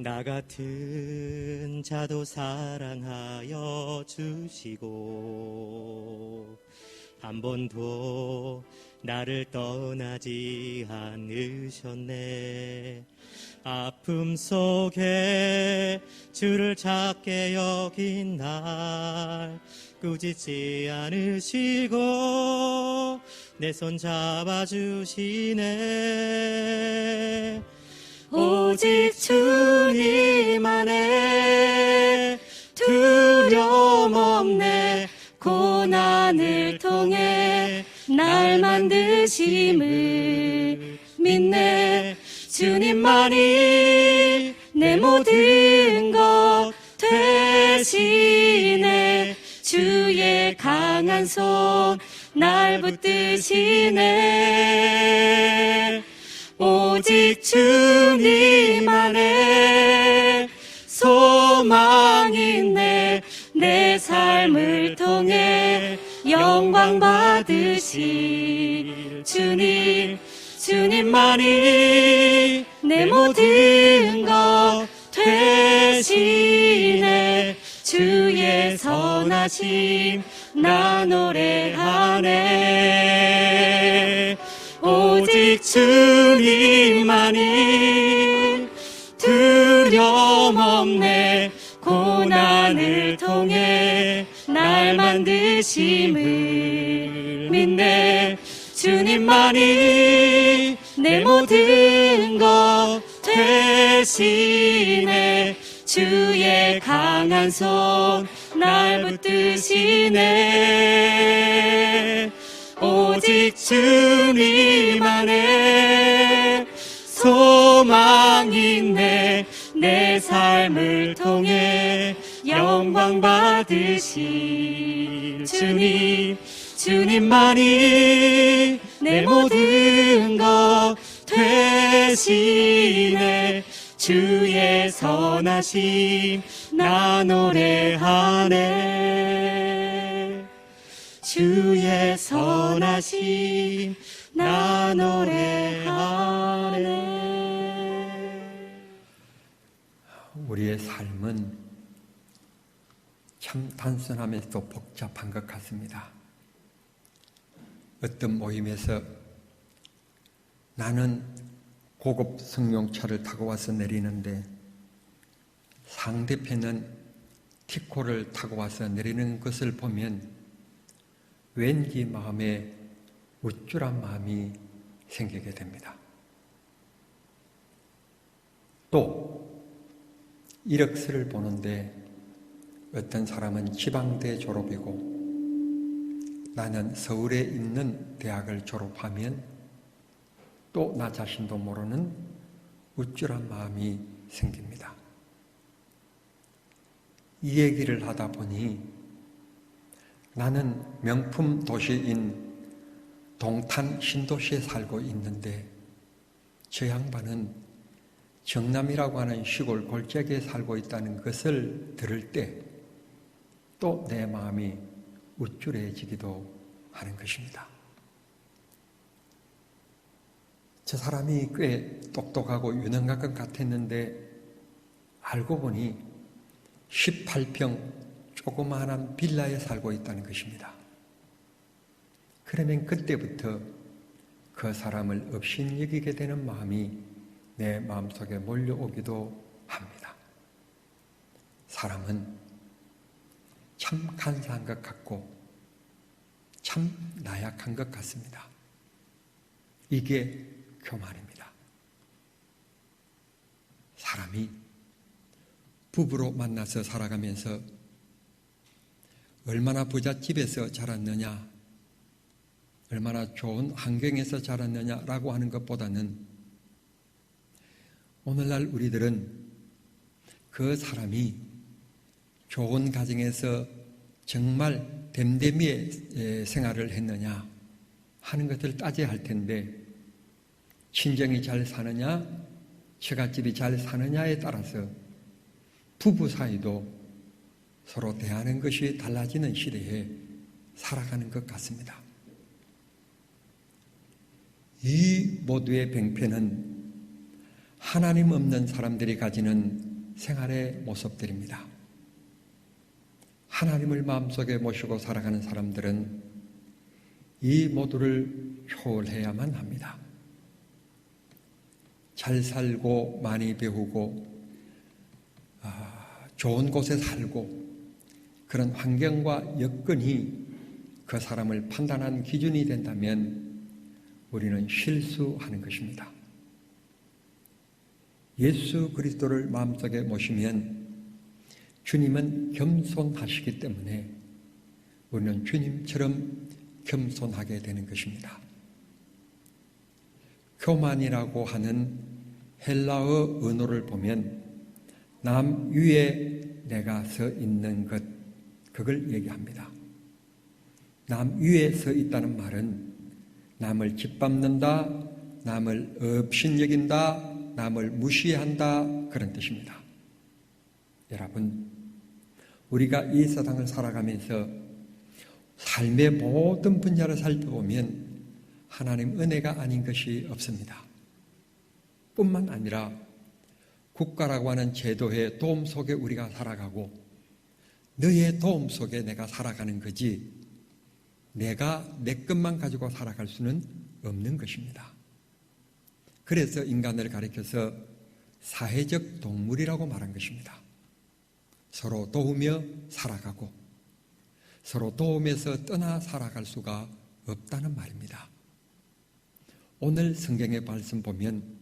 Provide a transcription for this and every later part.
나 같은 자도 사랑하여 주시고 한 번도 나를 떠나지 않으셨네. 아픔 속에 주를 찾게 여긴 날 꾸짖지 않으시고 내 손 잡아주시네 오직 주님 안에 두려움 없네. 고난을 통해 날 만드심을 믿네. 주님만이 내 모든 것 되시네. 주의 강한 손 날 붙드시네 오직 주님 안에 소망 있네 내 삶을 통해 영광 받으실 주님. 주님만이 내 모든 것 되시네. 주의 선하심 나 노래하네 오직 주님만이 두려움 없네. 고난을 통해 날 만드심을 믿네. 주님만이 내 모든 것 되시네. 주의 강한 손 날 붙드시네 오직 주님 안에 소망 있네 내 삶을 통해 영광 받으실 주님 주님만이 내 모든 것 되시네. 주의 선하심 나 노래하네 주의 선하심 나 노래하네 우리의 삶은 참 단순하면서도 복잡한 것 같습니다. 어떤 모임에서 나는 고급 승용차를 타고 와서 내리는데 상대편은 티코를 타고 와서 내리는 것을 보면 왠지 마음에 우쭐한 마음이 생기게 됩니다. 또 이력서를 보는데 어떤 사람은 지방대 졸업이고 나는 서울에 있는 대학을 졸업하면 또 나 자신도 모르는 우쭐한 마음이 생깁니다. 이 얘기를 하다 보니 나는 명품 도시인 동탄 신도시에 살고 있는데 저 양반은 정남이라고 하는 시골 골짜기에 살고 있다는 것을 들을 때 또 내 마음이 우쭐해지기도 하는 것입니다. 저 사람이 꽤 똑똑하고 유능한 것 같았는데 알고 보니 18평 조그마한 빌라에 살고 있다는 것입니다. 그러면 그때부터 그 사람을 없인 여기게 되는 마음이 내 마음속에 몰려오기도 합니다. 사람은 참 간사한 것 같고 참 나약한 것 같습니다. 이게 교만입니다. 사람이 부부로 만나서 살아가면서 얼마나 부잣집에서 자랐느냐, 얼마나 좋은 환경에서 자랐느냐라고 하는 것보다는 오늘날 우리들은 그 사람이 좋은 가정에서 정말 댐댐이의 생활을 했느냐 하는 것을 따져야 할 텐데 친정이 잘 사느냐 처갓집이 잘 사느냐에 따라서 부부 사이도 서로 대하는 것이 달라지는 시대에 살아가는 것 같습니다. 이 모두의 병폐는 하나님 없는 사람들이 가지는 생활의 모습들입니다. 하나님을 마음속에 모시고 살아가는 사람들은 이 모두를 초월해야만 합니다. 잘 살고 많이 배우고 아, 좋은 곳에 살고 그런 환경과 여건이 그 사람을 판단한 기준이 된다면 우리는 실수하는 것입니다. 예수 그리스도를 마음속에 모시면 주님은 겸손하시기 때문에 우리는 주님처럼 겸손하게 되는 것입니다. 교만이라고 하는 헬라어 언어를 보면 남 위에 내가 서 있는 것, 그걸 얘기합니다. 남 위에 서 있다는 말은 남을 짓밟는다, 남을 업신여긴다, 남을 무시한다, 그런 뜻입니다. 여러분, 우리가 이 세상을 살아가면서 삶의 모든 분야를 살펴보면 하나님 은혜가 아닌 것이 없습니다. 뿐만 아니라 국가라고 하는 제도의 도움 속에 우리가 살아가고 너의 도움 속에 내가 살아가는 거지 내가 내 것만 가지고 살아갈 수는 없는 것입니다. 그래서 인간을 가리켜서 사회적 동물이라고 말한 것입니다. 서로 도우며 살아가고 서로 도움에서 떠나 살아갈 수가 없다는 말입니다. 오늘 성경의 말씀 보면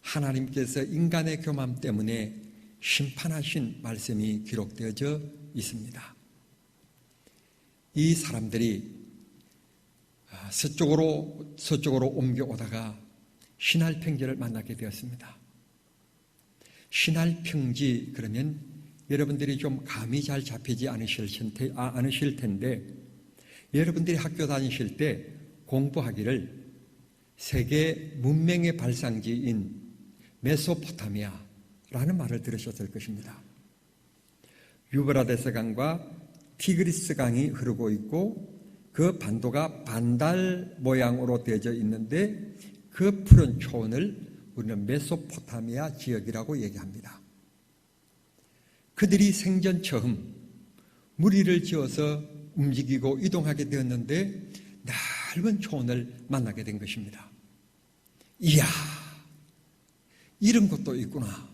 하나님께서 인간의 교만 때문에 심판하신 말씀이 기록되어져 있습니다. 이 사람들이 아, 서쪽으로 서쪽으로 옮겨오다가 신할 평지를 만나게 되었습니다. 신할 평지 그러면 여러분들이 좀 감이 잘 잡히지 아, 않으실 텐데 여러분들이 학교 다니실 때 공부하기를 세계 문명의 발상지인 메소포타미아라는 말을 들으셨을 것입니다. 유브라데스 강과 티그리스 강이 흐르고 있고 그 반도가 반달 모양으로 되어져 있는데 그 푸른 초원을 우리는 메소포타미아 지역이라고 얘기합니다. 그들이 생전 처음 무리를 지어서 움직이고 이동하게 되었는데 넓은 초원을 만나게 된 것입니다. 이야, 이런 것도 있구나.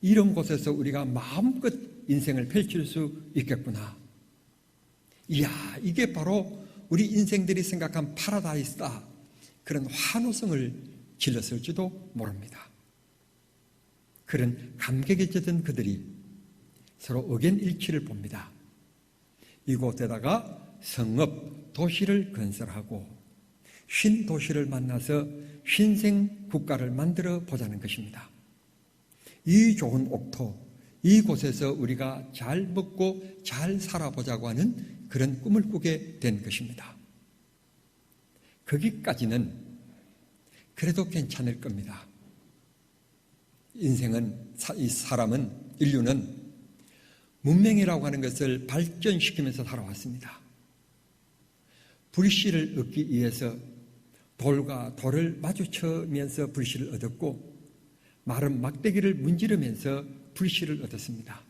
이런 곳에서 우리가 마음껏 인생을 펼칠 수 있겠구나. 이야, 이게 바로 우리 인생들이 생각한 파라다이스다. 그런 환호성을 질렀을지도 모릅니다. 그런 감격에 젖은 그들이 서로 의견일치를 봅니다. 이곳에다가 성읍, 도시를 건설하고 신 도시를 만나서 신생 국가를 만들어 보자는 것입니다. 이 좋은 옥토, 이곳에서 우리가 잘 먹고 잘 살아보자고 하는 그런 꿈을 꾸게 된 것입니다. 거기까지는 그래도 괜찮을 겁니다. 인생은, 이 사람은, 인류는 문명이라고 하는 것을 발전시키면서 살아왔습니다. 불씨를 얻기 위해서 돌과 돌을 마주쳐면서 불씨를 얻었고 마른 막대기를 문지르면서 불씨를 얻었습니다.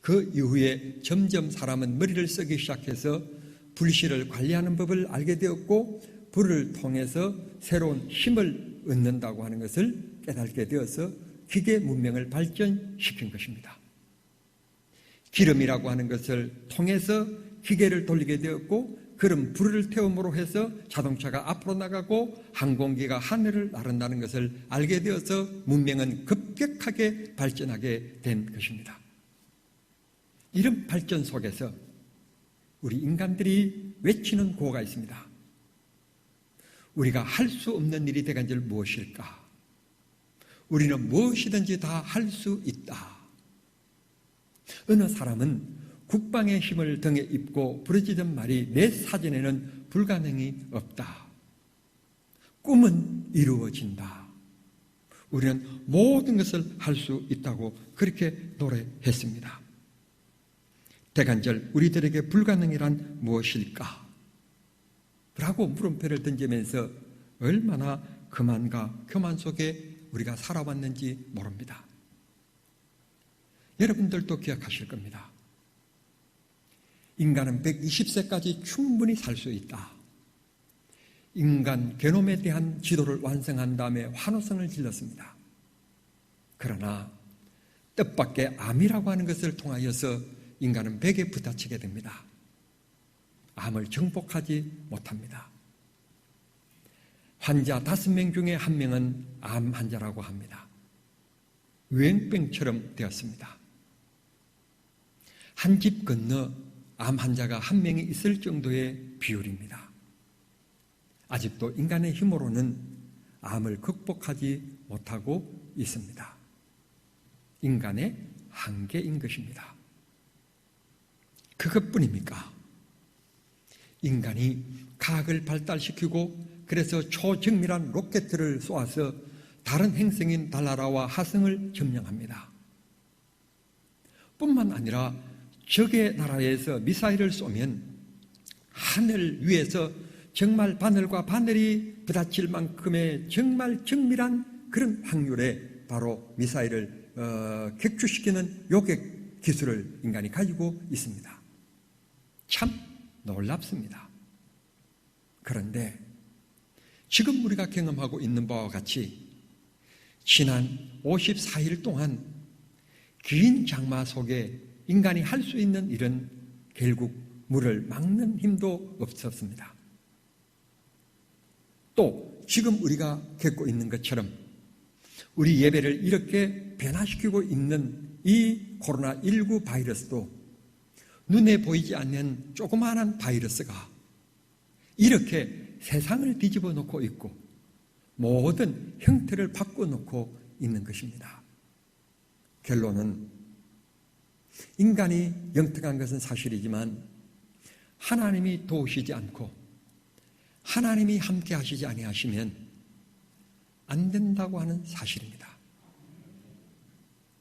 그 이후에 점점 사람은 머리를 쓰기 시작해서 불씨를 관리하는 법을 알게 되었고 불을 통해서 새로운 힘을 얻는다고 하는 것을 깨닫게 되어서 기계 문명을 발전시킨 것입니다. 기름이라고 하는 것을 통해서 기계를 돌리게 되었고 그런 불을 태움으로 해서 자동차가 앞으로 나가고 항공기가 하늘을 나른다는 것을 알게 되어서 문명은 급격하게 발전하게 된 것입니다. 이런 발전 속에서 우리 인간들이 외치는 구호가 있습니다. 우리가 할 수 없는 일이 되간 줄 무엇일까? 우리는 무엇이든지 다 할 수 있다. 어느 사람은 국방의 힘을 등에 입고 부르짖은 말이 내 사전에는 불가능이 없다. 꿈은 이루어진다. 우리는 모든 것을 할 수 있다고 그렇게 노래했습니다. 대간절 우리들에게 불가능이란 무엇일까? 라고 물음표를 던지면서 얼마나 그만과 교만 속에 우리가 살아왔는지 모릅니다. 여러분들도 기억하실 겁니다. 인간은 120세까지 충분히 살 수 있다. 인간 게놈에 대한 지도를 완성한 다음에 환호성을 질렀습니다. 그러나 뜻밖의 암이라고 하는 것을 통하여서 인간은 벽에 부딪히게 됩니다. 암을 정복하지 못합니다. 환자 다섯 명 중에 한 명은 암 환자라고 합니다. 유행병처럼 되었습니다. 한 집 건너 암 환자가 한 명이 있을 정도의 비율입니다. 아직도 인간의 힘으로는 암을 극복하지 못하고 있습니다. 인간의 한계인 것입니다. 그것뿐입니까? 인간이 과학을 발달시키고 그래서 초정밀한 로켓들을 쏘아서 다른 행성인 달나라와 화성을 점령합니다. 뿐만 아니라 적의 나라에서 미사일을 쏘면 하늘 위에서 정말 바늘과 바늘이 부딪힐 만큼의 정말 정밀한 그런 확률에 바로 미사일을 어, 격추시키는 요격 기술을 인간이 가지고 있습니다. 참 놀랍습니다. 그런데 지금 우리가 경험하고 있는 바와 같이 지난 54일 동안 긴 장마 속에 인간이 할 수 있는 일은 결국 물을 막는 힘도 없었습니다. 또 지금 우리가 겪고 있는 것처럼 우리 예배를 이렇게 변화시키고 있는 이 코로나19 바이러스도 눈에 보이지 않는 조그마한 바이러스가 이렇게 세상을 뒤집어 놓고 있고 모든 형태를 바꿔 놓고 있는 것입니다. 결론은 인간이 영특한 것은 사실이지만 하나님이 도우시지 않고 하나님이 함께 하시지 아니하시면 안 된다고 하는 사실입니다.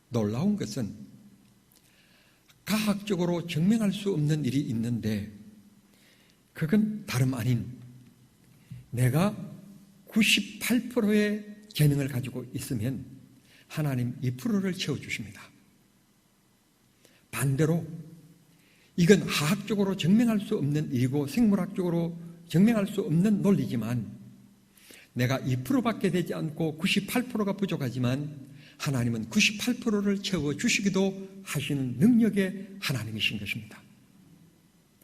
놀라운 것은 과학적으로 증명할 수 없는 일이 있는데 그건 다름 아닌 내가 98%의 재능을 가지고 있으면 하나님 2%를 채워주십니다. 반대로 이건 화학적으로 증명할 수 없는 일이고 생물학적으로 증명할 수 없는 논리지만 내가 2%밖에 되지 않고 98%가 부족하지만 하나님은 98%를 채워 주시기도 하시는 능력의 하나님이신 것입니다.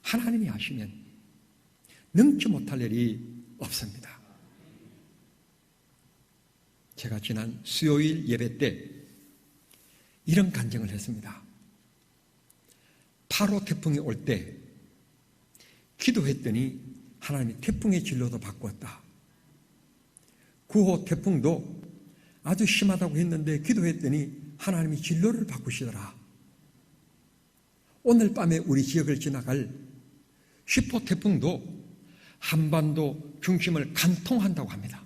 하나님이 하시면 능치 못할 일이 없습니다. 제가 지난 수요일 예배 때 이런 간증을 했습니다. 8호 태풍이 올 때 기도했더니 하나님이 태풍의 진로도 바꾸었다. 9호 태풍도 아주 심하다고 했는데 기도했더니 하나님이 진로를 바꾸시더라. 오늘 밤에 우리 지역을 지나갈 10호 태풍도 한반도 중심을 간통한다고 합니다.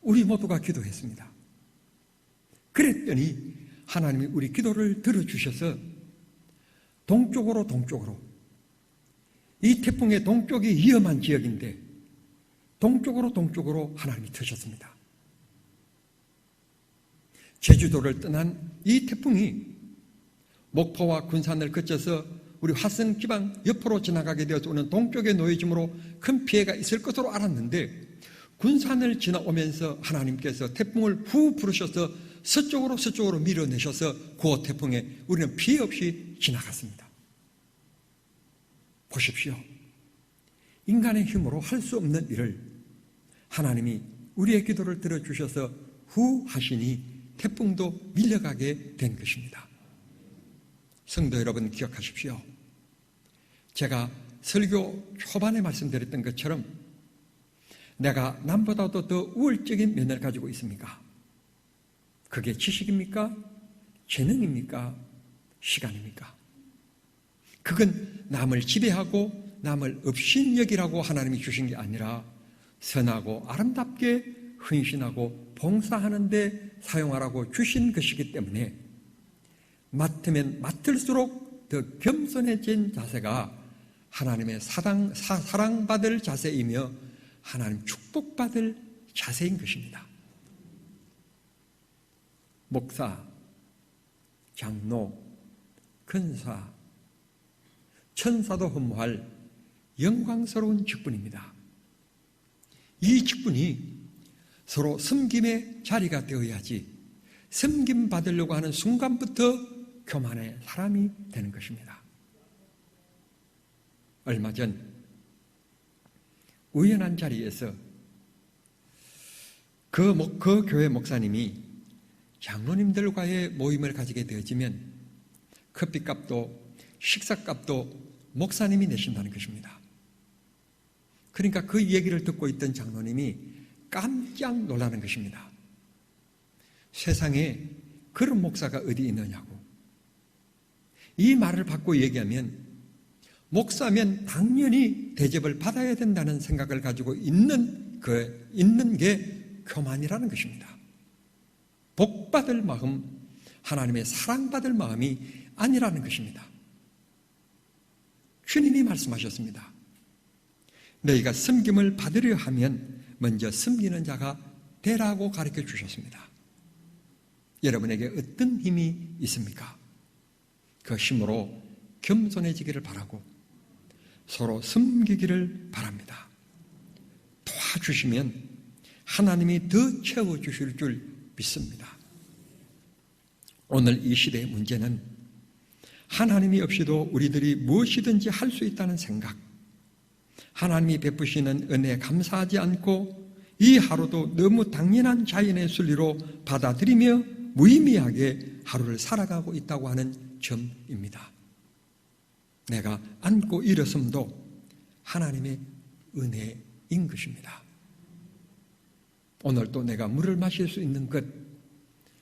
우리 모두가 기도했습니다. 그랬더니 하나님이 우리 기도를 들어주셔서 동쪽으로 동쪽으로 이 태풍의 동쪽이 위험한 지역인데 동쪽으로 동쪽으로 하나님이 트셨습니다. 제주도를 떠난 이 태풍이 목포와 군산을 거쳐서 우리 화성 지방 옆으로 지나가게 되어서 오는 동쪽에 놓여짐으로 큰 피해가 있을 것으로 알았는데 군산을 지나오면서 하나님께서 태풍을 후 부르셔서 서쪽으로 서쪽으로 밀어내셔서 그 태풍에 우리는 피해 없이 지나갔습니다. 보십시오. 인간의 힘으로 할 수 없는 일을 하나님이 우리의 기도를 들어주셔서 후 하시니 태풍도 밀려가게 된 것입니다. 성도 여러분 기억하십시오. 제가 설교 초반에 말씀드렸던 것처럼 내가 남보다도 더 우월적인 면을 가지고 있습니까? 그게 지식입니까? 재능입니까? 시간입니까? 그건 남을 지배하고 남을 업신여기라고 하나님이 주신 게 아니라 선하고 아름답게 헌신하고 봉사하는 데 사용하라고 주신 것이기 때문에 맡으면 맡을수록 더 겸손해진 자세가 하나님의 사랑, 사, 사랑받을 자세이며 하나님 축복받을 자세인 것입니다. 목사, 장로, 근사, 천사도 흠모할 영광스러운 직분입니다. 이 직분이 서로 섬김의 자리가 되어야지 섬김 받으려고 하는 순간부터 교만의 사람이 되는 것입니다. 얼마 전 우연한 자리에서 그, 목- 그 교회 목사님이 장로님들과의 모임을 가지게 되어지면 커피값도 식사값도 목사님이 내신다는 것입니다. 그러니까 그 얘기를 듣고 있던 장로님이 깜짝 놀라는 것입니다. 세상에 그런 목사가 어디 있느냐고. 이 말을 받고 얘기하면 목사면 당연히 대접을 받아야 된다는 생각을 가지고 있는 그 있는 게 교만이라는 것입니다. 복받을 마음, 하나님의 사랑받을 마음이 아니라는 것입니다. 주님이 말씀하셨습니다. 너희가 섬김을 받으려 하면 먼저 섬기는 자가 되라고 가르쳐 주셨습니다. 여러분에게 어떤 힘이 있습니까? 그 힘으로 겸손해지기를 바라고 서로 섬기기를 바랍니다. 도와주시면 하나님이 더 채워주실 줄 믿습니다. 오늘 이 시대의 문제는 하나님이 없이도 우리들이 무엇이든지 할 수 있다는 생각, 하나님이 베푸시는 은혜에 감사하지 않고 이 하루도 너무 당연한 자연의 순리로 받아들이며 무의미하게 하루를 살아가고 있다고 하는 점입니다. 내가 안고 일었음도 하나님의 은혜인 것입니다. 오늘도 내가 물을 마실 수 있는 것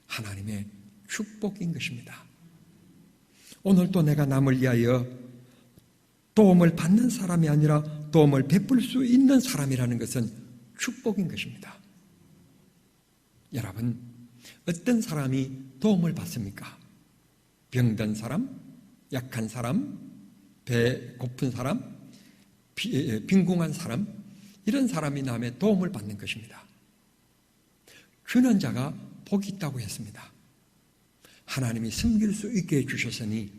하나님의 축복인 것입니다. 오늘도 내가 남을 위하여 도움을 받는 사람이 아니라 도움을 베풀 수 있는 사람이라는 것은 축복인 것입니다. 여러분, 어떤 사람이 도움을 받습니까? 병든 사람, 약한 사람, 배 고픈 사람, 비- 빈궁한 사람, 이런 사람이 남의 도움을 받는 것입니다. 주는 자가 복이 있다고 했습니다. 하나님이 섬길 수 있게 해주셨으니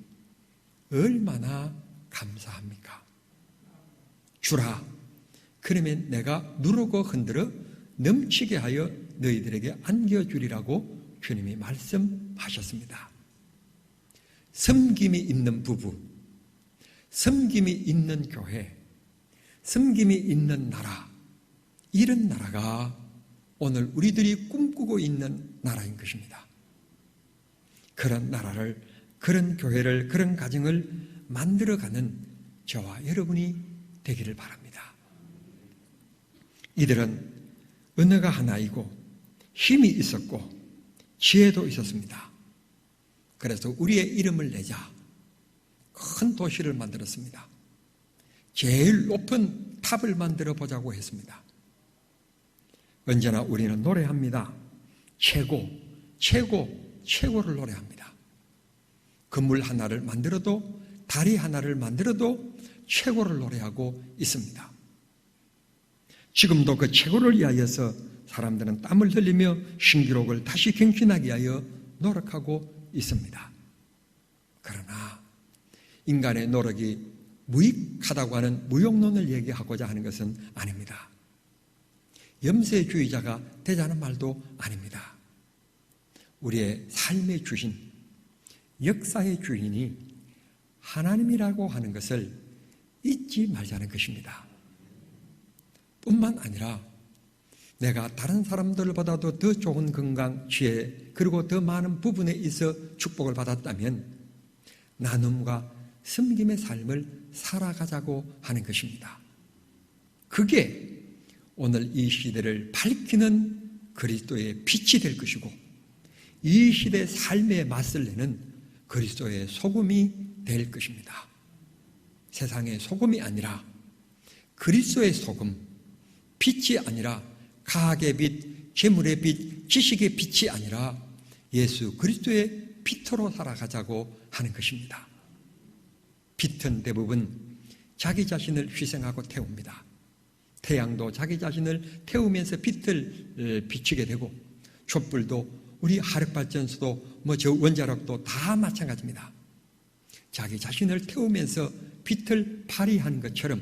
얼마나 감사합니까? 주라. 그러면 내가 누르고 흔들어 넘치게 하여 너희들에게 안겨주리라고 주님이 말씀하셨습니다. 섬김이 있는 부부, 섬김이 있는 교회, 섬김이 있는 나라, 이런 나라가 오늘 우리들이 꿈꾸고 있는 나라인 것입니다. 그런 나라를, 그런 교회를, 그런 가정을 만들어가는 저와 여러분이 되기를 바랍니다. 이들은 언어가 하나이고 힘이 있었고 지혜도 있었습니다. 그래서 우리의 이름을 내자 큰 도시를 만들었습니다. 제일 높은 탑을 만들어 보자고 했습니다. 언제나 우리는 노래합니다. 최고, 최고, 최고를 노래합니다. 건물 하나를 만들어도 다리 하나를 만들어도 최고를 노래하고 있습니다. 지금도 그 최고를 위하여서 사람들은 땀을 흘리며 신기록을 다시 갱신하기 위하여 노력하고 있습니다. 그러나 인간의 노력이 무익하다고 하는 무용론을 얘기하고자 하는 것은 아닙니다. 염세주의자가 되자는 말도 아닙니다. 우리의 삶의 주신, 역사의 주인이 하나님이라고 하는 것을 잊지 말자는 것입니다. 뿐만 아니라 내가 다른 사람들보다도 더 좋은 건강, 지혜, 그리고 더 많은 부분에 있어 축복을 받았다면 나눔과 섬김의 삶을 살아가자고 하는 것입니다. 그게 오늘 이 시대를 밝히는 그리스도의 빛이 될 것이고 이 시대 삶에 맞설 내는 그리스도의 소금이 될 것입니다. 세상의 소금이 아니라 그리스도의 소금, 빛이 아니라 가학의 빛, 재물의 빛, 지식의 빛이 아니라 예수 그리스도의 빛으로 살아가자고 하는 것입니다. 빛은 대부분 자기 자신을 희생하고 태웁니다. 태양도 자기 자신을 태우면서 빛을 비추게 되고 촛불도 우리 화력발전소도 뭐 저 원자력도 다 마찬가지입니다. 자기 자신을 태우면서 빛을 발휘하는 것처럼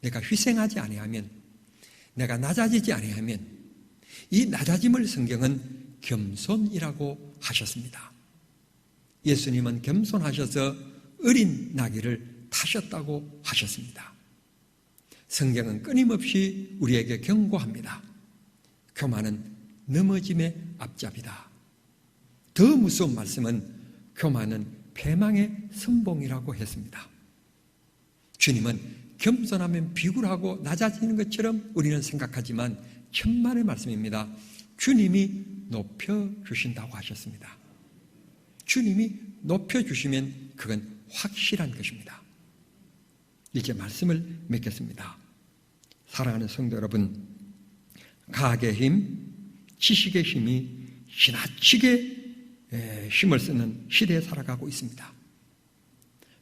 내가 희생하지 아니하면 내가 낮아지지 아니하면 이 낮아짐을 성경은 겸손이라고 하셨습니다. 예수님은 겸손하셔서 어린 나귀를 타셨다고 하셨습니다. 성경은 끊임없이 우리에게 경고합니다. 교만은 넘어짐의 앞잡이다. 더 무서운 말씀은 교만은 패망의 선봉이라고 했습니다. 주님은 겸손하면 비굴하고 낮아지는 것처럼 우리는 생각하지만 천만의 말씀입니다. 주님이 높여주신다고 하셨습니다. 주님이 높여주시면 그건 확실한 것입니다. 이제 말씀을 맺겠습니다. 사랑하는 성도 여러분, 가학의 힘, 지식의 힘이 지나치게 힘을 쓰는 시대에 살아가고 있습니다.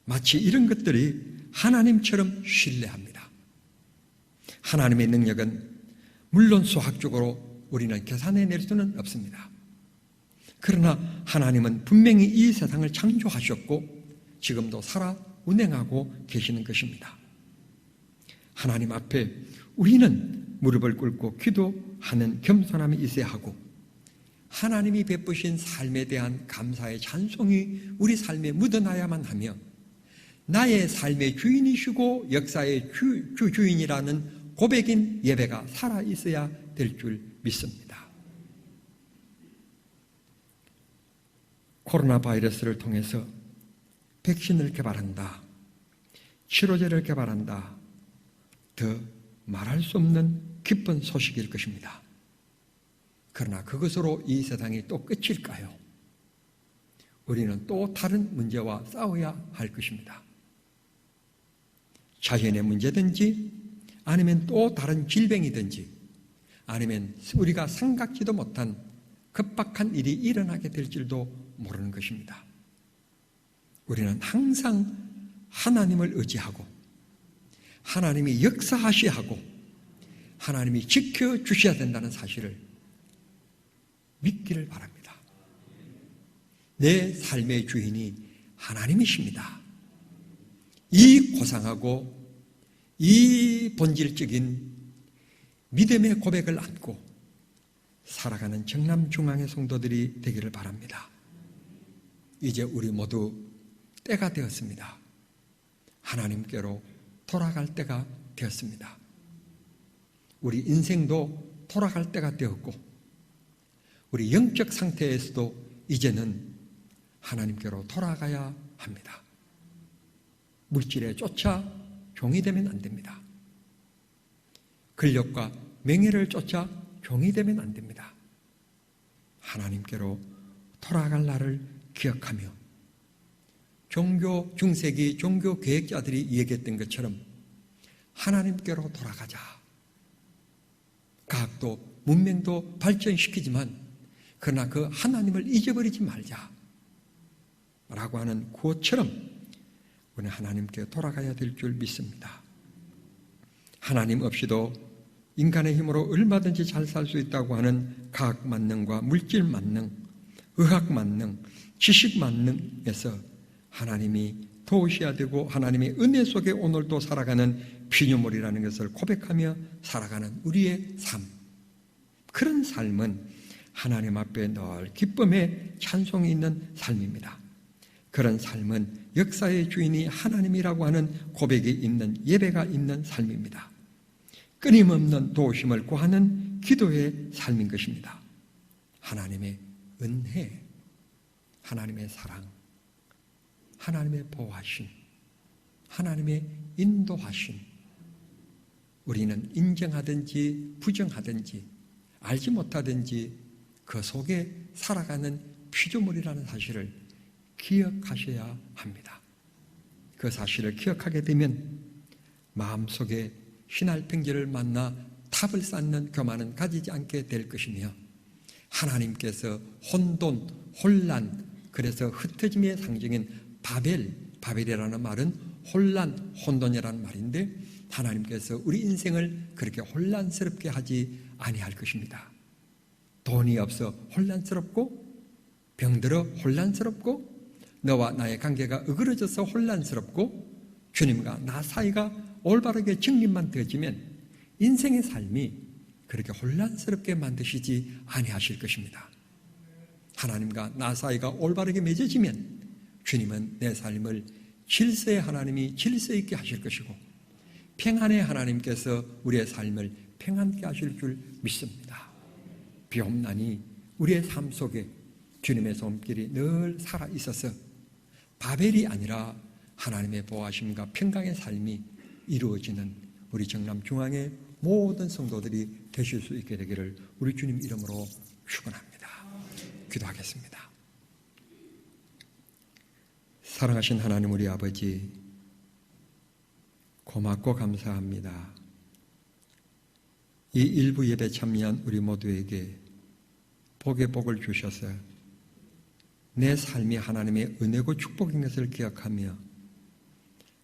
마치 이런 것들이 하나님처럼 신뢰합니다. 하나님의 능력은 물론 수학적으로 우리는 계산해낼 수는 없습니다. 그러나 하나님은 분명히 이 세상을 창조하셨고 지금도 살아 운행하고 계시는 것입니다. 하나님 앞에 우리는 무릎을 꿇고 기도하는 겸손함이 있어야 하고 하나님이 베푸신 삶에 대한 감사의 찬송이 우리 삶에 묻어나야만 하며 나의 삶의 주인이시고 역사의 주, 주 주인이라는 고백인 예배가 살아 있어야 될 줄 믿습니다. 코로나 바이러스를 통해서 백신을 개발한다. 치료제를 개발한다. 더 말할 수 없는 기쁜 소식일 것입니다. 그러나 그것으로 이 세상이 또 끝일까요? 우리는 또 다른 문제와 싸워야 할 것입니다. 자연의 문제든지 아니면 또 다른 질병이든지 아니면 우리가 생각지도 못한 급박한 일이 일어나게 될 줄도 모르는 것입니다. 우리는 항상 하나님을 의지하고 하나님이 역사하셔야 하고 하나님이 지켜주셔야 된다는 사실을 믿기를 바랍니다. 내 삶의 주인이 하나님이십니다. 이 고상하고 이 본질적인 믿음의 고백을 안고 살아가는 정남 중앙의 성도들이 되기를 바랍니다. 이제 우리 모두 때가 되었습니다. 하나님께로 돌아갈 때가 되었습니다. 우리 인생도 돌아갈 때가 되었고, 우리 영적 상태에서도 이제는 하나님께로 돌아가야 합니다. 물질에 쫓아 종이 되면 안 됩니다. 근력과 명예를 쫓아 종이 되면 안 됩니다. 하나님께로 돌아갈 날을 기억하며 종교 중세기 종교 계획자들이 얘기했던 것처럼 하나님께로 돌아가자. 과학도 문명도 발전시키지만 그러나 그 하나님을 잊어버리지 말자. 라고 하는 구호처럼 우리 하나님께 돌아가야 될 줄 믿습니다. 하나님 없이도 인간의 힘으로 얼마든지 잘 살 수 있다고 하는 과학 만능과 물질 만능, 의학 만능, 지식 만능에서 하나님이 도우셔야 되고 하나님의 은혜 속에 오늘도 살아가는 피조물이라는 것을 고백하며 살아가는 우리의 삶. 그런 삶은 하나님 앞에 늘 기쁨의 찬송이 있는 삶입니다. 그런 삶은 역사의 주인이 하나님이라고 하는 고백이 있는 예배가 있는 삶입니다. 끊임없는 도우심을 구하는 기도의 삶인 것입니다. 하나님의 은혜, 하나님의 사랑, 하나님의 보호하심, 하나님의 인도하심, 우리는 인정하든지 부정하든지 알지 못하든지 그 속에 살아가는 피조물이라는 사실을 기억하셔야 합니다. 그 사실을 기억하게 되면 마음속에 휘날팽지를 만나 탑을 쌓는 교만은 가지지 않게 될 것이며 하나님께서 혼돈, 혼란, 그래서 흩어짐의 상징인 바벨, 바벨이라는 말은 혼란, 혼돈이라는 말인데 하나님께서 우리 인생을 그렇게 혼란스럽게 하지 아니할 것입니다. 돈이 없어 혼란스럽고 병들어 혼란스럽고 너와 나의 관계가 어그러져서 혼란스럽고 주님과 나 사이가 올바르게 정립만 되어지면 인생의 삶이 그렇게 혼란스럽게 만드시지 아니하실 것입니다. 하나님과 나 사이가 올바르게 맺어지면 주님은 내 삶을 질서의 하나님이 질서 있게 하실 것이고 평안의 하나님께서 우리의 삶을 평안케 하실 줄 믿습니다. 비옵나니 우리의 삶 속에 주님의 손길이 늘 살아 있어서 바벨이 아니라 하나님의 보호하심과 평강의 삶이 이루어지는 우리 정남 중앙의 모든 성도들이 되실 수 있게 되기를 우리 주님 이름으로 축원합니다. 기도하겠습니다. 사랑하신 하나님 우리 아버지 고맙고 감사합니다. 이 일부 예배 참여한 우리 모두에게 복의 복을 주셔서 내 삶이 하나님의 은혜고 축복인 것을 기억하며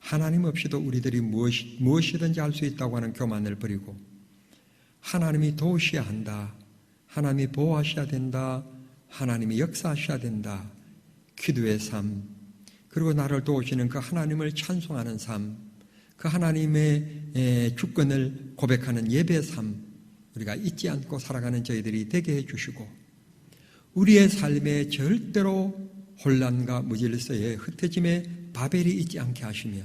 하나님 없이도 우리들이 무엇, 무엇이든지 할 수 있다고 하는 교만을 버리고 하나님이 도우셔야 한다. 하나님이 보호하셔야 된다. 하나님이 역사하셔야 된다. 기도의 삶, 그리고 나를 도우시는 그 하나님을 찬송하는 삶, 그 하나님의 주권을 고백하는 예배 삶, 우리가 잊지 않고 살아가는 저희들이 되게 해주시고, 우리의 삶에 절대로 혼란과 무질서에 흩어짐에 바벨이 있지 않게 하시며,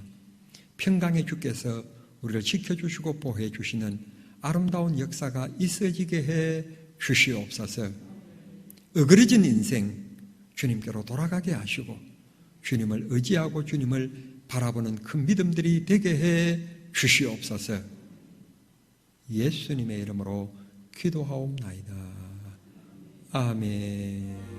평강의 주께서 우리를 지켜주시고 보호해 주시는 아름다운 역사가 있어지게 해 주시옵소서. 어그러진 인생 주님께로 돌아가게 하시고 주님을 의지하고 주님을 바라보는 큰 믿음들이 되게 해 주시옵소서. 예수님의 이름으로 기도하옵나이다. 아멘.